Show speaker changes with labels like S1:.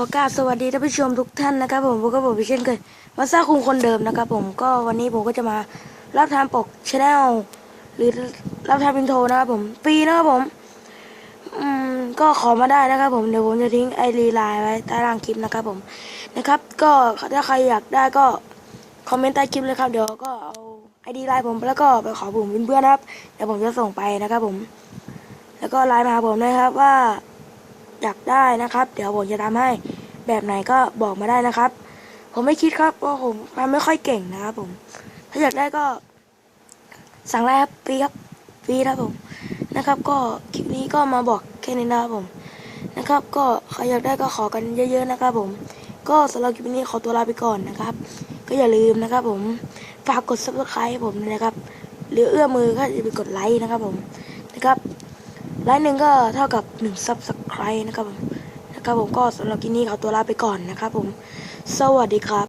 S1: ขอกราบสวัสดีท่านผู้ชมทุกท่านนะครับผมพบกับผมเช่นเคยมาซ่าคุงคนเดิมนะครับผมก็วันนี้ผมก็จะมารับทำปกชแนลหรือรับทำอินโทรนะครับผมฟรีนะครับผมอืมก็ขอมาได้นะครับผมเดี๋ยวผมจะทิ้งไอรีไลน์ไว้ใต้ล่างคลิปนะครับผมนะครับ ก็ถ้าใครอยากได้ก็คอมเมนต์ใต้คลิปเลยครับเดี๋ยวก็เอาไอดีไลน์ผมแล้วก็ไปขอผมเป็นเพื่อนนะครับเดี๋ยวผมจะส่งไปนะครับผม แล้วก็ไลน์มาหาผมนะครับว่า อยากได้นะครับ เดี๋ยวผมจะทำให้แบบไหนก็บอกมาได้นะครับ ผมไม่คิดครับเพราะผมทำไม่ค่อยเก่งนะครับ ผม ถ้าอยากได้ก็ สั่งไลน์ครับฟรีครับฟรีครับผมนะครับ ก็คลิปนี้ก็มาบอกแค่นี้นะครับผมนะครับ ก็ใครอยากได้ก็ขอกันเยอะ ๆ นะครับ ผม ก็สำหรับคลิปนี้ขอตัวลาไปก่อนนะครับ ก็อย่าลืมนะครับ ผมฝากกด subscribe ให้ผมด้วยนะครับ หรือเอื้อมมือก็อย่าไปกดไลค์นะครับ ผมนะครับ ไลค์หนึ่งก็เท่ากับหนึ่งซับสไคร์นะครับผมนะครับผมก็สำหรับคลิปนี้ขอตัวลาไปก่อนนะครับผม สวัสดีครับ